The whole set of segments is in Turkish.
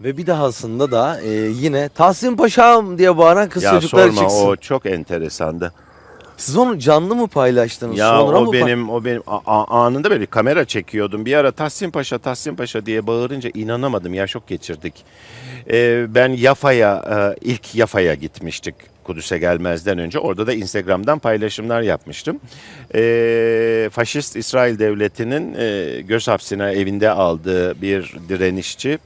Ve bir dahasında da e, yine Tahsin Paşa'm diye bağıran kız ya çocuklar sorma çıksın. o çok enteresandı. Siz onu canlı mı paylaştınız? Ya Sonra o mı benim o benim a- anında böyle kamera çekiyordum. Bir ara Tahsin Paşa Tahsin Paşa diye bağırınca inanamadım ya şok geçirdik. Ee, ben Yafa'ya e, ilk Yafa'ya gitmiştik. Kudüs'e gelmezden önce orada da Instagram'dan paylaşımlar yapmıştım. Ee, faşist İsrail devletinin e, göz hapsine evinde aldığı bir direnişçi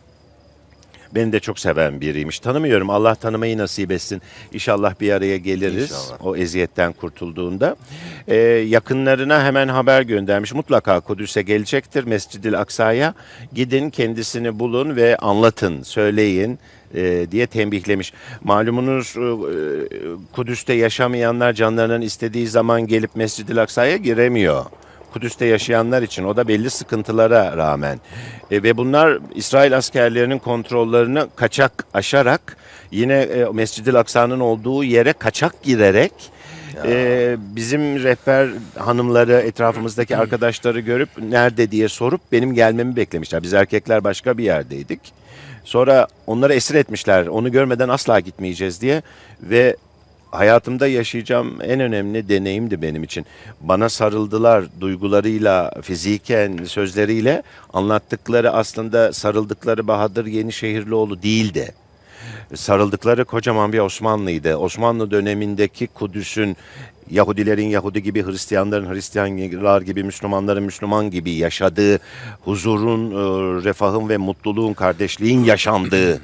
Beni de çok seven biriymiş. Tanımıyorum. Allah tanımayı nasip etsin. İnşallah bir araya geliriz. İnşallah. O eziyetten kurtulduğunda. Ee, yakınlarına hemen haber göndermiş. Mutlaka Kudüs'e gelecektir Mescid-i Aksa'ya. Gidin kendisini bulun ve anlatın, söyleyin e, diye tembihlemiş. Malumunuz e, Kudüs'te yaşamayanlar canlarının istediği zaman gelip Mescid-i Aksa'ya giremiyor. Kudüs'te yaşayanlar için o da belli sıkıntılara rağmen E, ve bunlar İsrail askerlerinin kontrollerini kaçak aşarak yine e, Mescid-i Aksa'nın olduğu yere kaçak girerek e, bizim rehber hanımları etrafımızdaki arkadaşları görüp nerede diye sorup benim gelmemi beklemişler. Biz erkekler başka bir yerdeydik. Sonra onları esir etmişler. Onu görmeden asla gitmeyeceğiz diye ve hayatımda yaşayacağım en önemli deneyimdi benim için. Bana sarıldılar duygularıyla, fiziken, sözleriyle anlattıkları aslında sarıldıkları Bahadır Yenişehirlioğlu değildi. Sarıldıkları kocaman bir Osmanlıydı. Osmanlı dönemindeki Kudüs'ün Yahudilerin Yahudi gibi, Hristiyanların Hristiyanlar gibi, Müslümanların Müslüman gibi yaşadığı, huzurun, e, refahın ve mutluluğun, kardeşliğin yaşandığı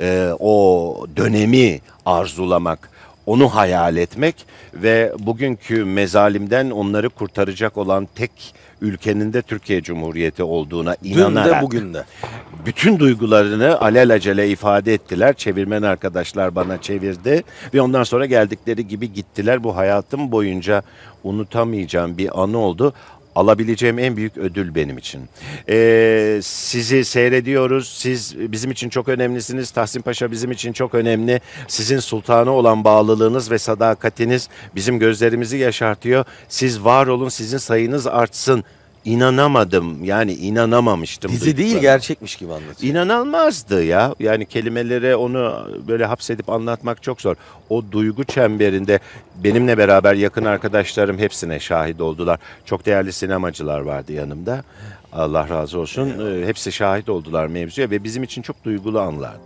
e, o dönemi arzulamak, onu hayal etmek ve bugünkü mezalimden onları kurtaracak olan tek ülkenin de Türkiye Cumhuriyeti olduğuna Dün inanarak de bugün de. bütün duygularını alelacele ifade ettiler. Çevirmen arkadaşlar bana çevirdi ve ondan sonra geldikleri gibi gittiler. Bu hayatım boyunca unutamayacağım bir anı oldu. Alabileceğim en büyük ödül benim için. Ee, sizi seyrediyoruz. Siz bizim için çok önemlisiniz. Tahsin Paşa bizim için çok önemli. Sizin sultanı olan bağlılığınız ve sadakatiniz bizim gözlerimizi yaşartıyor. Siz var olun, sizin sayınız artsın. İnanamadım. Yani inanamamıştım. Dizi değil gerçekmiş gibi anlatıyor. İnanılmazdı ya. Yani kelimelere onu böyle hapsedip anlatmak çok zor. O duygu çemberinde benimle beraber yakın arkadaşlarım hepsine şahit oldular. Çok değerli sinemacılar vardı yanımda. Allah razı olsun. Ee, Hepsi şahit oldular mevzuya ve bizim için çok duygulu anlardı.